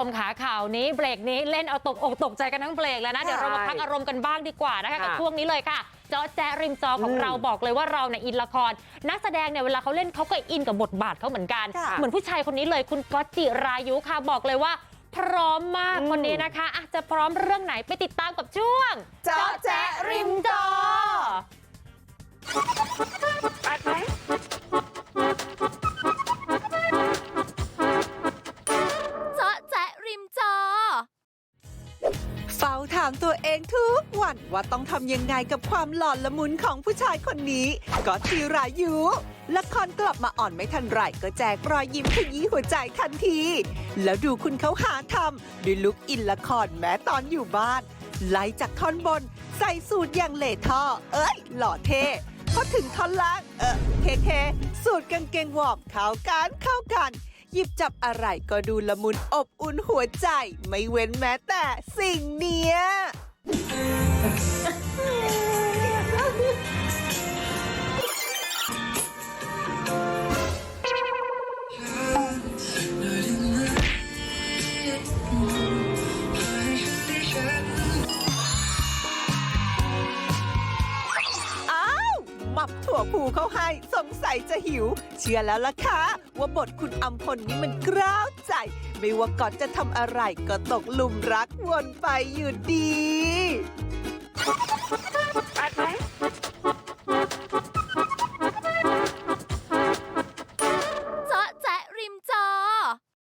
ชมขาข่าวนี้เบรกนี้เล่นเอาตกอกตกใจกันทั้งเบรกแล้วนะ เดี๋ยวเรามาพักอารมณ์กันบ้างดีกว่านะคะกับค่ะช่วงนี้เลยค่ะจอแจริมจอของอืมเราบอกเลยว่าเราเนี่ยอินละคร นักแสดงเนี่ยเวลาเขาเล่นเขาก็อินกับบทบาทเขาเหมือนกันค่ะเหมือนผู้ชายคนนี้เลยคุณก๊อตจิรายุค่ะบอกเลยว่า พร้อมมากอืมคนนี้นะคะอะจะพร้อมเรื่องไหนไปติดตามกับช่วงเจาะแจ๊ะริมจอ เฝ้าถามตัวเองทุกวันว่าต้องทำยังไงกับความหล่อนละมุนของผู้ชายคนนี้ก็ทีรายุละครกลับมาอ่อนไม่ทันไรก็แจกรอยยิ้มขยี้หัวใจทันที แล้วดูคุณเขาหาทำด้วยลุกอินละครแม้ตอนอยู่บ้าน ไล่จากท่อนบน ใส่สูตรอย่างเหล่ท่อ เอ้ย หล่อเท่พอถึงท่อนล่าง เออเท่ๆสูตรกางเกงวอร์มเข้ากันเข้ากัน หยิบจับอะไรก็ดูละมุนอบอุ่นหัวใจ ไม่เว้นแม้แต่สิ่งเนี้ย มับถั่วผูเขาให้ สงสัยจะหิว เชื่อแล้วล่ะค่ะว่าบทคุณอัมพลนี้มันกล้าวใจ ไม่ว่าก่อนจะทำอะไรก็ตกหลุมรักวนไปอยู่ดี